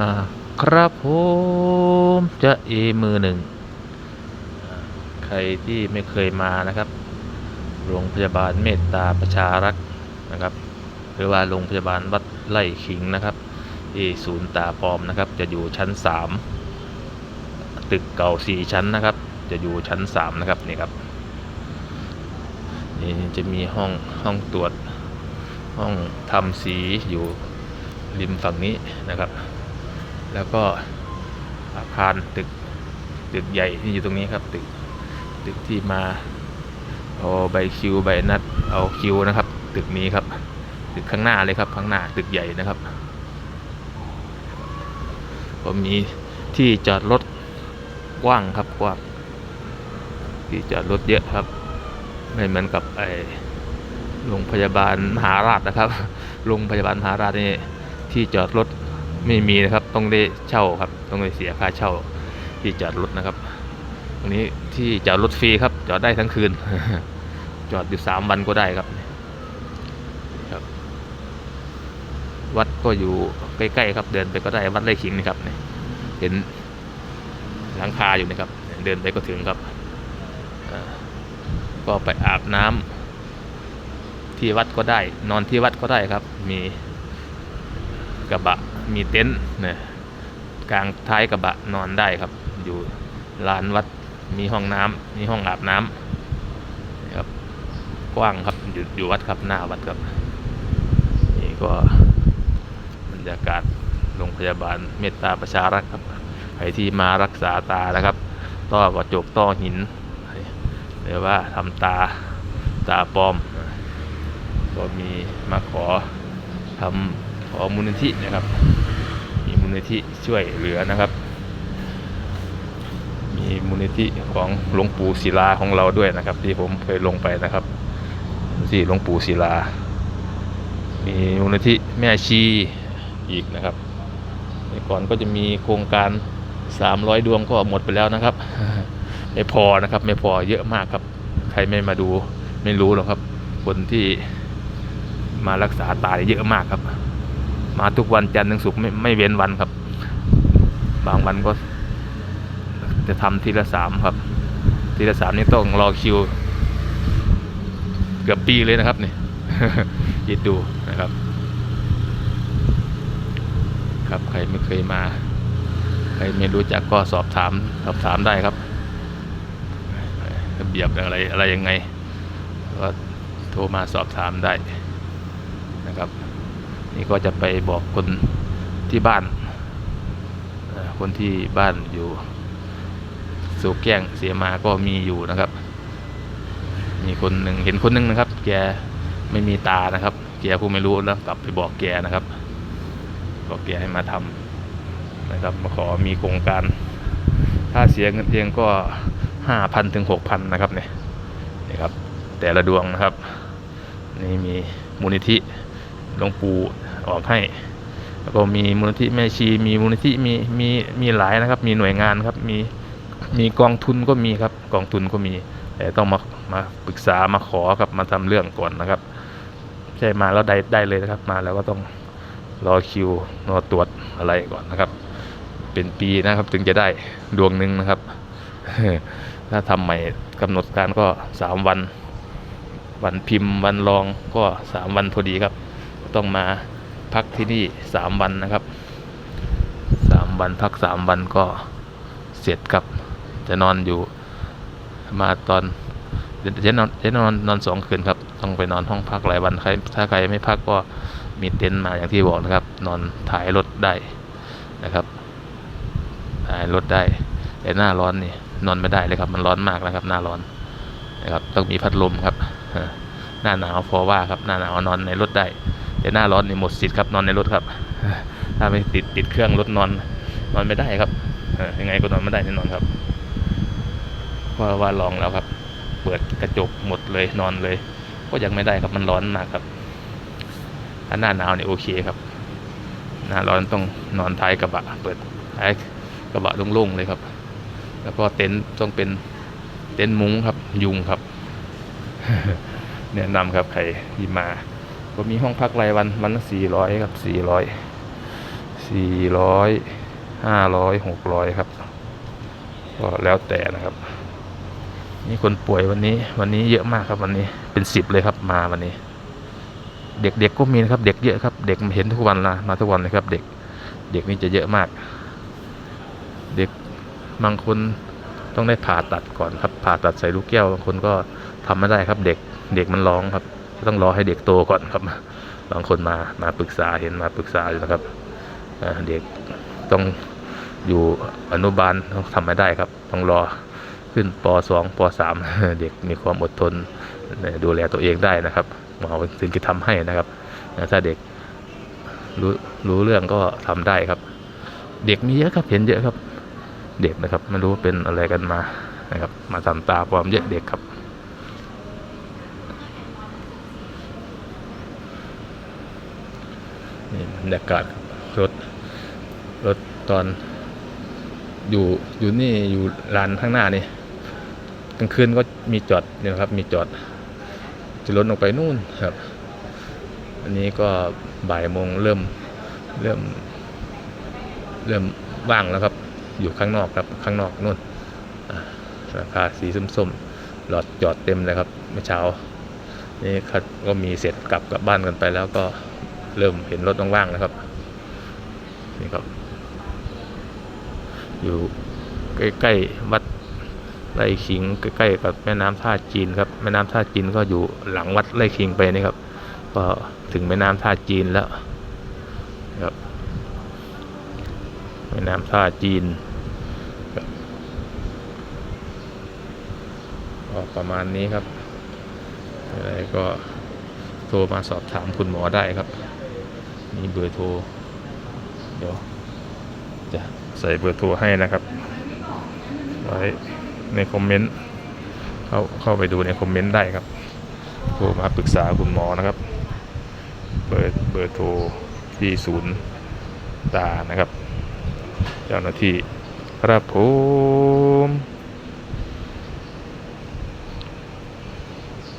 อ่าครับผมจะเอมือหนึ่ง ใครที่ไม่เคยมานะครับ โรงพยาบาลเมตตาประชารักษ์นะครับ หรือว่าโรงพยาบาลวัดไร่ขิงนะครับที่ศูนย์ตาปลอมนะครับ จะอยู่ชั้น 3 ตึกเก่า 4 ชั้นนะครับ จะอยู่ชั้น 3 นะครับนี่ครับนี่จะมีห้องห้องตรวจห้องทำสีอยู่ริมฝั่งนี้นะครับ แล้วก็อาคารตึกตึกใหญ่ที่อยู่ตรงนี้ครับ ตึกตึกที่มาเอาใบคิวใบนัดเอาคิวนะครับ ตึกนี้ครับ ตึกข้างหน้าเลยครับ ข้างหน้าตึกใหญ่นะครับก็มีที่จอดรถกว้างครับกว้างที่จอดรถเยอะครับ ไม่เหมือนกับไอโรงพยาบาลมหาราชนะครับโรงพยาบาลมหาราชนี่ที่จอดรถไม่มีนะครับ ต้องได้เช่าครับ ต้องได้เสียค่าเช่าที่จอดรถนะครับ ตรงนี้ที่จอดรถฟรีครับ จอดได้ทั้งคืน จอดอยู่สามวันก็ได้ครับครับ วัดก็อยู่ใกล้ๆครับเดินไปก็ได้วัดไร่ขิงนี่ครับนี่เห็นหลังคาอยู่นะครับ เดินไปก็ถึงครับก็ไปอาบน้ำที่วัดก็ได้ นอนที่วัดก็ได้ครับ มีกระบะ มีเต็นท์เนี่ยกลางท้ายกระบะนอนได้ครับ อยู่ลานวัดมีห้องน้ำมีห้องอาบน้ำครับกว้างครับอยู่อยู่วัดครับหน้าวัดครับนี่ก็บรรยากาศโรงพยาบาลเมตตาประชารักษ์ครับใครที่มารักษาตานะครับต้อกระจกต้อหินหรือว่าทำตาตาปลอม ก็มีมาขอทำ ขอมูลนิธินะครับ มีมูลนิธิช่วยเหลือนะครับ มีมูลนิธิของหลวงปู่ศิลาของเราด้วยนะครับ ที่ผมเคยลงไปนะครับที่หลวงปู่ศิลา มีมูลนิธิแม่ชีอีกนะครับก่อนก็จะมีโครงการ 300 ดวงก็หมดไปแล้วนะครับ ไม่พอนะครับ ไม่พอเยอะมากครับ ใครไม่มาดูไม่รู้หรอกครับ คนที่มารักษาตาเยอะมากครับ มาทุกวันจันทร์ถึงศุกร์ไม่ไม่เว้นวันครับ บางวันก็จะทำทีละสามครับ ทีละสามนี่ต้องรอคิว เกือบปีเลยนะครับนี่คิดดูนะครับ ครับใครไม่เคยมา ใครไม่รู้จักก็สอบถามสอบถามได้ครับระเบียบอะไรอะไรยังไง ก็โทรมาสอบถามได้นะครับ นี่ก็จะไปบอกคนที่บ้านคนที่บ้านอยู่สูแก้งเสียมาก็มีอยู่นะครับ มีคนหนึ่งเห็นคนหนึ่งนะครับ แกไม่มีตานะครับ แกผู้ไม่รู้แล้วกลับไปบอกแกนะครับ บอกแกให้มาทำนะครับ มาขอมีโครงการ ถ้าเสียเงินเพียงก็ห้าพันถึงหกพันนะครับเนี่ยนี่ครับ แต่ละดวงนะครับ นี่มีมูลนิธิหลวงปู่ ออกให้แล้วก็มีมูลนิธิแม่ชี มีมูลนิธิมีมีมีหลายนะครับ มีหน่วยงานครับ มีมีกองทุนก็มีครับ กองทุนก็มี แต่ต้องมามาปรึกษามาขอครับมาทำเรื่องก่อนนะครับไม่ใช่มาแล้วได้ได้เลยนะครับ มาแล้วก็ต้องรอคิวรอตรวจอะไรก่อนนะครับ เป็นปีนะครับถึงจะได้ดวงหนึ่งนะครับ ถ้าทำใหม่กำหนดการก็สามวัน วันพิมพ์วันรองก็สามวันพอดีครับ ต้องมา พักที่นี่สามวันนะครับสามวันพักสามวันก็เสร็จครับ จะนอนอยู่มาตอนจะนอนจะนอนนอนสองคืนครับ ต้องไปนอนห้องพักหลายวันใครถ้าใครไม่พักก็มีเต็นท์มาอย่างที่บอกนะครับ นอนถ่ายรถได้นะครับถ่ายรถได้ แต่หน้าร้อนนี่นอนไม่ได้เลยครับ มันร้อนมากนะครับ หน้าร้อนนะครับ ต้องมีพัดลมครับหน้าหนาวพอว่าครับหน้าหนาวนอนในรถได้ แต่หน้าร้อนนี่หมดสิทธิ์ครับนอนในรถครับ ถ้าไม่ติดติดเครื่องรถนอนนอนไม่ได้ครับยังไงก็นอนไม่ได้แน่นอนครับเพราะว่าลองแล้วครับ เปิดกระจกหมดเลยนอนเลย ก็ยังไม่ได้ครับมันร้อนมากครับถ้าหน้าหนาวนี่โอเคครับหน้าร้อนต้องนอนท้ายกระบะ เปิดท้ายกระบะโล่งๆเลยครับ แล้วก็เต็นท์ต้องเป็นเต็นท์มุ้งครับ ยุงครับแนะนำครับใครที่มา ก็มีห้องพักรายวันวันละสี่ร้อยครับสี่ร้อยสี่ร้อยห้าร้อยหกร้อยครับ ก็แล้วแต่นะครับ นี่คนป่วยวันนี้ วันนี้เยอะมากครับวันนี้เป็นสิบเลยครับมาวันนี้ เด็กๆกก็มีนะครับ เด็กเยอะครับ เด็กเห็นทุกวันนะมาทุกวันเลยครับ เด็ก เด็กนี่จะเยอะมาก เด็กบางคนต้องได้ผ่าตัดก่อนครับผ่าตัดใส่ลูกแก้วบางคนก็ทำไม่ได้ครับ เด็กเด็กมันร้องครับ ต้องรอให้เด็กโตก่อนครับ บางคนมามาปรึกษาเห็นมาปรึกษาอยู่นะครับเด็กต้องอยู่อนุบาลต้องทำไม่ได้ครับ ต้องรอขึ้นป .2 ป .3 เด็กมีความอดทนดูแลตัวเองได้นะครับหมอถึงจะทำให้นะครับถ้าเด็กรู้รู้เรื่องก็ทำได้ครับ เด็กมีเยอะครับเห็นเยอะครับ เด็กนะครับไม่รู้ว่าเป็นอะไรกันมานะครับ มาทำตาปลอมเยอะเด็กครับ นี่บ รรยากาศรถรถตอนอยู่อยู่นี่อยู่ลานข้างหน้านี่กลางคืนก็มีจอดเนี่ยนะครับ มีจอดจะรถออกไปนู่นครับ อันนี้ก็บ่ายโมงเริ่มเริ่ม เริ่มว่างแล้วครับ อยู่ข้างนอกครับข้างนอกนู่นราคาสีส้มๆหลอดจอดเต็มเลยครับเมื่อเช้านี่ครับก็มีเสร็จกลับกลับบ้านกันไปแล้วก็ เริ่มเห็นรถว่างๆแล้วครับนี่ครับ อยู่ใกล้ๆวัดไร่ขิงใกล้ๆกับแม่น้ำท่าจีนครับ แม่น้ำท่าจีนก็อยู่หลังวัดไร่ขิงไปนี่ครับ ก็ถึงแม่น้ำท่าจีนแล้วครับแม่น้ำท่าจีนก็ประมาณนี้ครับอะไรก็โทรมาสอบถามคุณหมอได้ครับ มีเบอร์โทร เดี๋ยวจะใส่เบอร์โทรให้นะครับ ไว้ในคอมเมนต์ เข้าเข้าไปดูในคอมเมนต์ได้ครับ โทรมาปรึกษาคุณหมอนะครับ เบอร์เบอร์โทรที่ศูนย์ตานะครับ เจ้าหน้าที่ครับผม